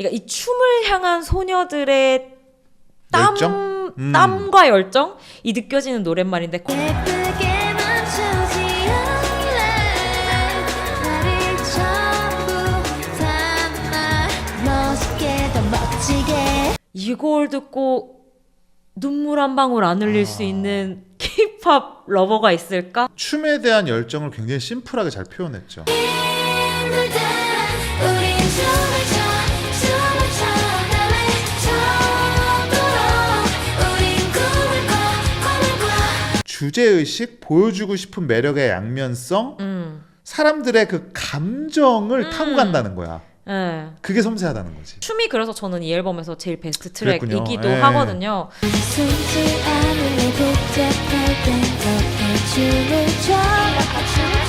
그러니까 이 춤을 향한 소녀들의 땀, 열정? 음. 땀과 열정 이 느껴지는 노랫말인데 이걸 듣고 눈물 한 방울 안 흘릴 수 있는 K-팝 러버가 있을까? 춤에 대한 열정을 굉장히 심플하게 잘 표현했죠. 주제 의식, 보여주고 싶은 매력의 양면성, 음, 사람들의 그 감정을 타고 간다는 거야. 예. 그게 섬세하다는 거지. 춤이 그래서 저는 이 앨범에서 제일 베스트. 트랙이기도 예. 하거든요. 숨지 않을래 복잡할 땐 덕에 춤을 춰